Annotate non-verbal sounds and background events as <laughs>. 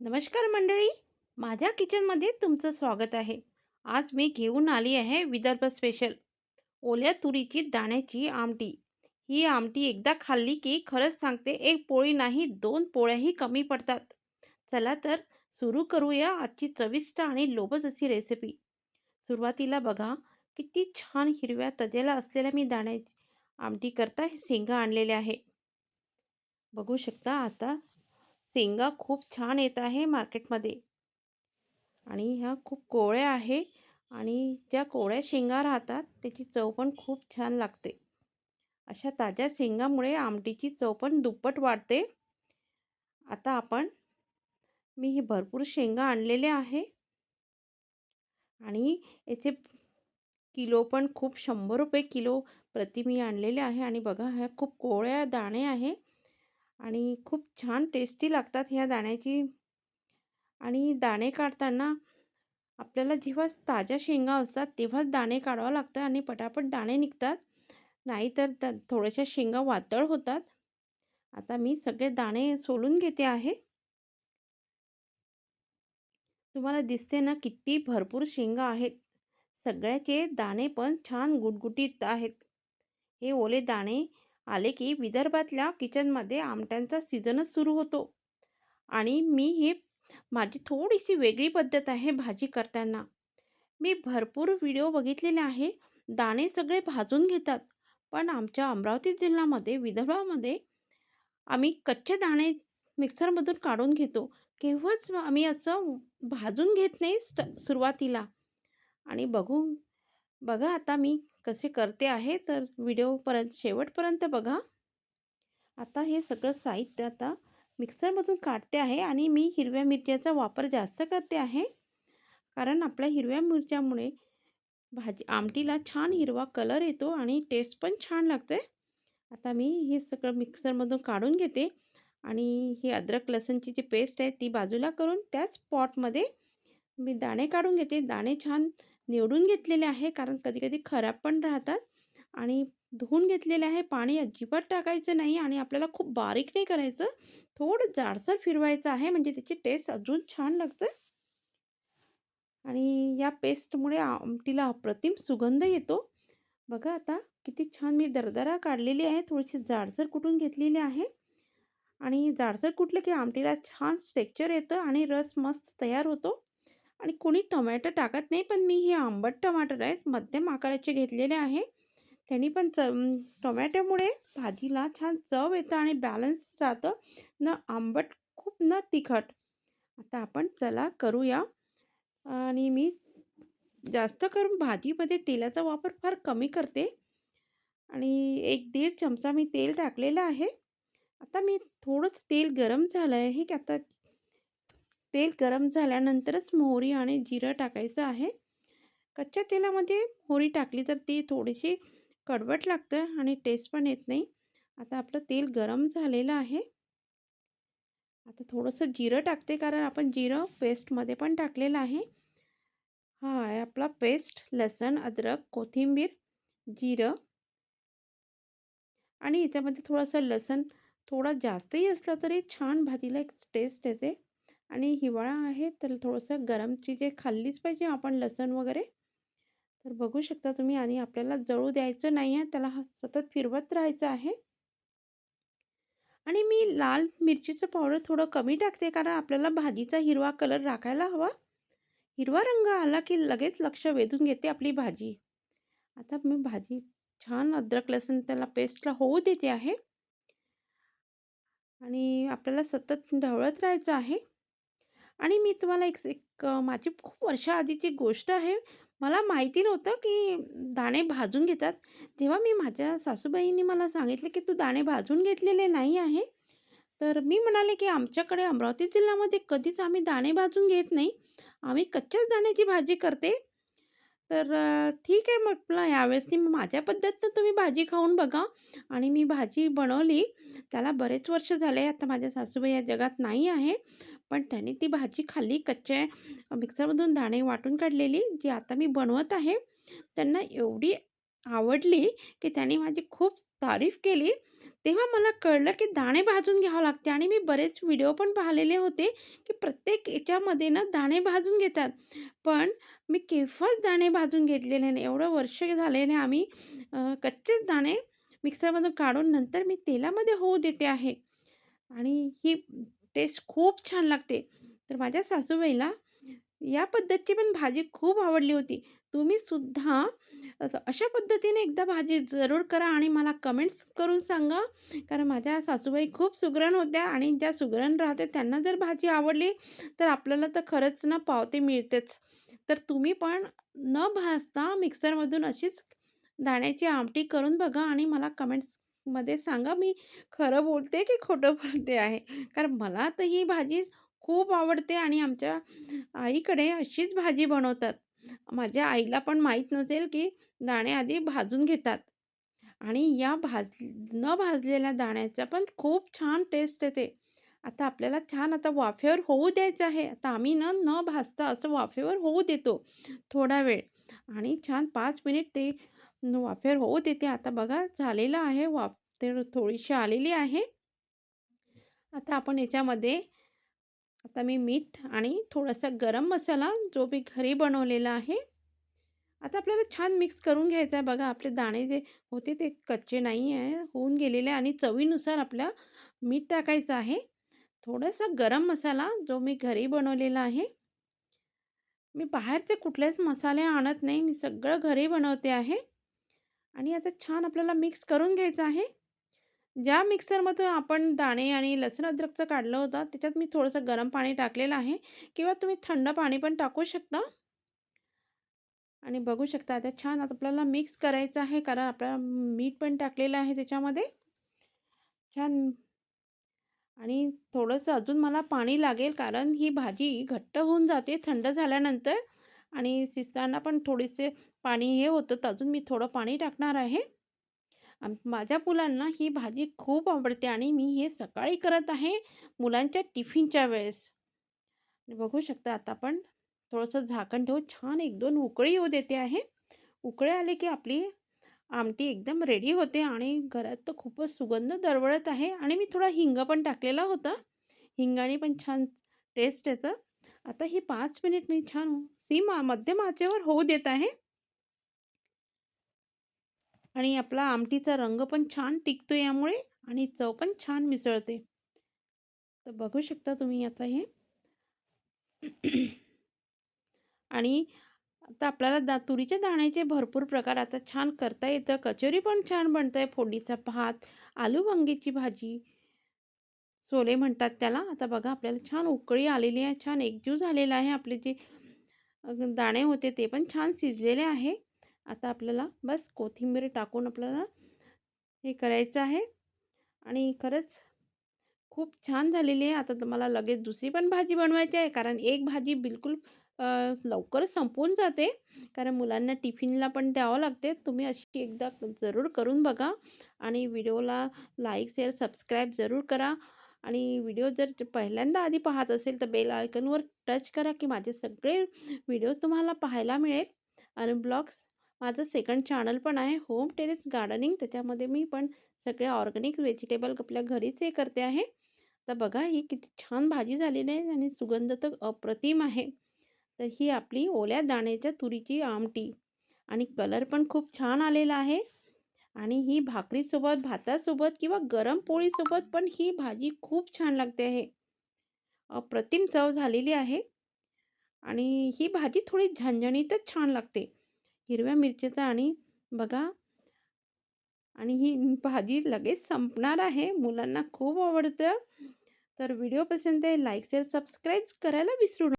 नमस्कार मंडळी. माझ्या किचनमध्ये तुमचं स्वागत आहे. आज मी घेऊन आली आहे विदर्भ स्पेशल ओल्या तुरीची दाण्याची आमटी. ही आमटी एकदा खाल्ली की खरंच सांगते एक पोळी नाही दोन पोळ्याही कमी पडतात. चला तर सुरू करूया आजची चविष्ट आणि लोबस अशी रेसिपी सुरुवातीला बघा किती छान हिरव्या तजेला असलेल्या मी दाण्याची आमटी करता हे शेंगा आणलेले आहे. बघू शकता आता शेंगा खूप छान येत आहे मार्केटमध्ये. आणि ह्या खूप कोवळ्या आहे आणि ज्या कोवळ्या शेंगा राहतात त्याची चव पण खूप छान लागते. अशा ताज्या शेंगामुळे आमटीची चव पण दुप्पट वाढते. आता आपण मी हे भरपूर शेंगा आणलेले आहे. आणि याचे किलो पण खूप शंभर रुपये किलो प्रति मी आणलेले आहे. आणि बघा ह्या खूप कोवळ्या दाणे आहे. आणि खूप छान टेस्टी लागतात ह्या दाण्याची. आणि दाणे काढताना आपल्याला जेव्हा ताज्या शेंगा असतात तेव्हाच दाणे काढावं लागतं आणि पटापट दाणे निघतात. नाहीतर त्या थोड्याशा शेंगा वातळ होतात. आता मी सगळे दाणे सोलून घेते आहे. तुम्हाला दिसते ना किती भरपूर शेंगा आहेत. सगळ्याचे दाणे पण छान गुटगुटीत आहेत. हे ओले दाणे आले की विदर्भातल्या किचनमध्ये आमट्यांचा सीझनच सुरू होतो. आणि मी ही माझी थोडीशी वेगळी पद्धत आहे भाजी करताना. मी भरपूर व्हिडिओ बघितलेले आहे. दाणे सगळे भाजून घेतात. पण आमच्या अमरावती जिल्ह्यामध्ये विदर्भामध्ये आम्ही कच्चे दाणे मिक्सरमधून काढून घेतो. केव्हाच आम्ही असं भाजून घेत नाही स्ट सुरुवातीला. आणि बघू बघा आता मी कसे करते आहे तर व्हिडिओपर्यंत शेवटपर्यंत बघा. आता हे सगळं साहित्य आता मिक्सरमधून काढते आहे आणि मी हिरव्या मिरच्याचा वापर जास्त करते आहे. कारण आपल्या हिरव्या मिरच्यामुळे भाजी आमटीला छान हिरवा कलर येतो आणि टेस्ट पण छान लागते. आता मी हे सगळं मिक्सरमधून काढून घेते आणि ही अद्रक लसणची जी पेस्ट आहे ती बाजूला करून त्याच पॉटमध्ये मी दाणे काढून घेते. दाणे छान निवडून घेतलेले आहे कारण कधी कधी खराब पण राहतात. आणि धुवून घेतलेले आहे पाणी अजिबात टाकायचं नाही आणि आपल्याला खूप बारीक नाही करायचं. थोडं जाडसर फिरवायचं आहे म्हणजे त्याची टेस्ट अजून छान लागतं. आणि या पेस्टमुळे आमटीला अप्रतिम सुगंध येतो. बघा आता किती छान मी दरदरा काढलेली आहे थोडीशी जाडसर कुटून घेतलेली आहे. आणि जाडसर कुठलं की आमटीला छान स्ट्रेक्चर येतं आणि रस मस्त तयार होतो. आणि कोणी टमॅटो टाकत नाही पण मी हे आंबट टमाटर आहेत मध्यम आकाराचे घेतलेले आहे. त्यांनी पण च टोमॅटोमुळे भाजीला छान चव येतं आणि बॅलन्स राहतं. न आंबट खूप न तिखट. आता आपण चला करूया. आणि मी जास्त करून भाजीमध्ये तेलाचा वापर फार कमी करते. आणि एक दीड चमचा मी तेल टाकलेलं आहे. आता मी थोडंसं तेल गरम झालं आहे की आता तेल गरम झाल्यानंतरच मोहरी आणि जिरं टाकायचं आहे. कच्च्या तेलामध्ये मोहरी टाकली तर ती थोडीशी कडवट लागतं आणि टेस्ट पण येत नाही. आता आपलं तेल गरम झालेलं आहे. आता थोडंसं जिरं टाकते कारण आपण जिरं पेस्टमध्ये पण टाकलेलं आहे. हा आपला पेस्ट लसण अद्रक कोथिंबीर जिरं. आणि याच्यामध्ये थोडंसं लसण थोडा जास्तही असला तरी छान भाजीला एक टेस्ट येते. आणि हिवाळा आहे तर थोडंसं गरमची जे खाल्लीच पाहिजे आपण लसण वगैरे. तर बघू शकता तुम्ही आणि आपल्याला जळू द्यायचं नाही आहे त्याला सतत फिरवत राहायचं आहे. आणि मी लाल मिरचीचं पावडर थोडं कमी टाकते कारण आपल्याला भाजीचा हिरवा कलर राखायला हवा. हिरवा रंग आला की लगेच लक्ष वेधून घेते आपली भाजी. आता मी भाजी छान अद्रक लसूण त्याला पेस्टला होऊ देते आहे. आणि आपल्याला सतत ढवळत राहायचं आहे. आणि मी तुम्हाला एक एक माझी खूप वर्षाआधीची गोष्ट आहे. मला माहिती नव्हतं की दाणे भाजून घेतात. तेव्हा मी माझ्या सासूबाईंनी मला सांगितलं की तू दाणे भाजून घेतलेले नाही आहे तर मी म्हणाले की आमच्याकडे अमरावती जिल्ह्यामध्ये कधीच आम्ही दाणे भाजून घेत नाही. आम्ही कच्च्याच दाण्याची भाजी करते. तर ठीक आहे म्हटलं यावेळेस ती माझ्या पद्धतीनं तुम्ही भाजी खाऊन बघा. आणि मी भाजी बनवली. त्याला बरेच वर्ष झाले आता माझ्या सासूबाई या जगात नाही आहे. पण त्याने ती भाजी खाल्ली कच्च्या मिक्सरमधून दाणे वाटून काढलेली जी आता मी बनवत आहे. त्यांना एवढी आवडली की त्यांनी माझी खूप तारीफ केली. तेव्हा मला कळलं की दाणे भाजून घ्यावं लागते आणि मी बरेच व्हिडिओ पण पाहिलेले होते की प्रत्येक याच्यामध्ये ना दाणे भाजून घेतात. पण मी केव्हाच दाणे भाजून घेतलेले नाही. एवढं वर्ष झालेले आम्ही कच्चेच दाणे मिक्सरमधून काढून नंतर मी तेलामध्ये होऊ देते आहे. आणि ही टेस्ट खूप छान लागते. तर माझ्या सासूबाईला या पद्धतीची पण भाजी खूप आवडली होती. तुम्ही सुद्धा अशा पद्धतीने एकदा भाजी जरूर करा आणि मला कमेंट्स करून सांगा. कारण माझ्या सासूबाई खूप सुगरण होत्या आणि ज्या सुगरण राहते त्यांना जर भाजी आवडली तर आपल्याला तर खरंच ना पावते मिळतेच. तर तुम्ही पण न भाजता मिक्सरमधून अशीच दाण्याची आमटी करून बघा आणि मला कमेंट्स मध्ये सांगा मी खरं बोलते की खोटं <laughs> बोलते आहे? कारण मला तर ही भाजी खूप आवडते आणि आमच्या आईकडे अशीच भाजी बनवतात. माझ्या आईला पण माहीत नसेल की दाणे आधी भाजून घेतात. आणि या भाज न भाजलेल्या दाण्याचा पण खूप छान टेस्ट येते. आता आपल्याला छान आता वाफेवर होऊ द्यायचं आहे. आता आम्ही न न भाजता असं वाफेवर होऊ देतो थोडा वेळ. आणि छान पाच मिनिट ते वाफेर वाफेवर होऊ देते. आता बघा झालेलं आहे वाफ ते थोडीशी आलेली आहे. आता आपण याच्यामध्ये आता मी मीठ आणि थोडासा गरम मसाला जो मी घरी बनवलेला आहे. आता आपल्याला छान मिक्स करून घ्यायचं आहे. बघा आपले दाणे जे होते ते कच्चे नाही आहे होऊन गेलेले आणि चवीनुसार आपल्या मीठ टाकायचं आहे. थोडासा गरम मसाला जो मी घरी बनवलेला आहे. मी बाहेरचे कुठलेच मसाले आणत नाही. मी सगळं घरी बनवते आहे. आणि आता छान आपल्याला मिक्स करून घ्यायचं आहे. ज्या मिक्सरमधून आपण दाणे आणि लसूण अद्रकचं काढलं होतं त्याच्यात मी थोडंसं गरम पाणी टाकलेलं आहे. किंवा तुम्ही थंड पाणी पण टाकू शकता. आणि बघू शकता आता छान आता आपल्याला मिक्स करायचं आहे. कारण आपल्याला मीठ पण टाकलेलं आहे त्याच्यामध्ये. छान आणि थोडंसं अजून मला पाणी लागेल कारण ही भाजी घट्ट होऊन जाते थंड झाल्यानंतर. आणि शिजताना पण थोडेसे पाणी हे होतं तर अजून मी थोडं पाणी टाकणार आहे. माझ्या मुलांना ही भाजी खूप आवडते आणि मी हे सकाळी करत आहे मुलांच्या टिफिनच्या वेळेस. बघू शकता आता आपण थोडंसं झाकण ठेवून छान एक दोन उकळी येऊ देते आहे. उकळे आले की आपली आमटी एकदम रेडी होते आणि घरात तर खूपच सुगंध दरवळत आहे आणि मी थोडा हिंग पण टाकलेला होता. हिंगाने पण छान टेस्ट येतं. आता ही पाच मिनिट मी छान सी मा मध्यम आचेवर होऊ देत आहे. आणि आपला आमटीचा रंग पण छान टिकतो यामुळे आणि चव पण छान मिसळते. तर बघू शकता तुम्ही आता हे. आणि आता आपल्याला दा तुरीच्या दाण्याचे भरपूर प्रकार आता छान करता येतं. कचोरी पण छान बनतं आहे फोडणीचा भात आलू वांगीची भाजी सोले म्हणतात त्याला. आता बघा आपल्याला छान उकळी आलेली आहे. छान एकजीव झालेला आहे. आपले जे दाणे होते ते पण छान शिजलेले आहे. आता आपल्याला बस कोथिंबीर टाकून आपल्याला हे करायचं आहे. आणि खरंच खूप छान झालेली आहे. आता तुम्हाला लगेच दुसरी पण भाजी बनवायची आहे. कारण एक भाजी बिलकुल लवकर संपून जाते. कारण मुलांना टिफिनला पण द्यावं लागते. तुम्ही अशी एकदा जरूर करून बघा आणि व्हिडिओला लाईक शेअर सबस्क्राईब जरूर करा. आणि व्हिडिओ जर पहिल्यांदा आधी पाहत असेल तर बेल आयकनवर टच करा की माझे सगळे व्हिडिओज तुम्हाला पाहायला मिळेल. आणि ब्लॉग्स माझं सेकंड चॅनल पण आहे होम टेरेस गार्डनिंग. त्याच्यामध्ये मी पण सगळे ऑर्गॅनिक व्हेजिटेबल आपल्या घरीच हे करते आहे. तर बघा ही किती छान भाजी झालेली आहे आणि सुगंध तर अप्रतिम आहे. तर ही आपली ओल्या दाण्याच्या तुरीची आमटी. आणि कलर पण खूप छान आलेला आहे. आणि ही भाकरीसोबत भातासोबत किंवा गरम पोळीसोबत पण ही भाजी खूप छान लागते आहे. अप्रतिम चव झालेली आहे. आणि ही भाजी थोडी झणझणीतच छान लागते. हिरव्या मिरचीचा आणि बघा. आणि ही भाजी लगेच संपणार आहे. मुलांना खूप आवडतं. तर व्हिडिओ पसंत आहे लाईक शेअर सबस्क्राईब करायला विसरू नका.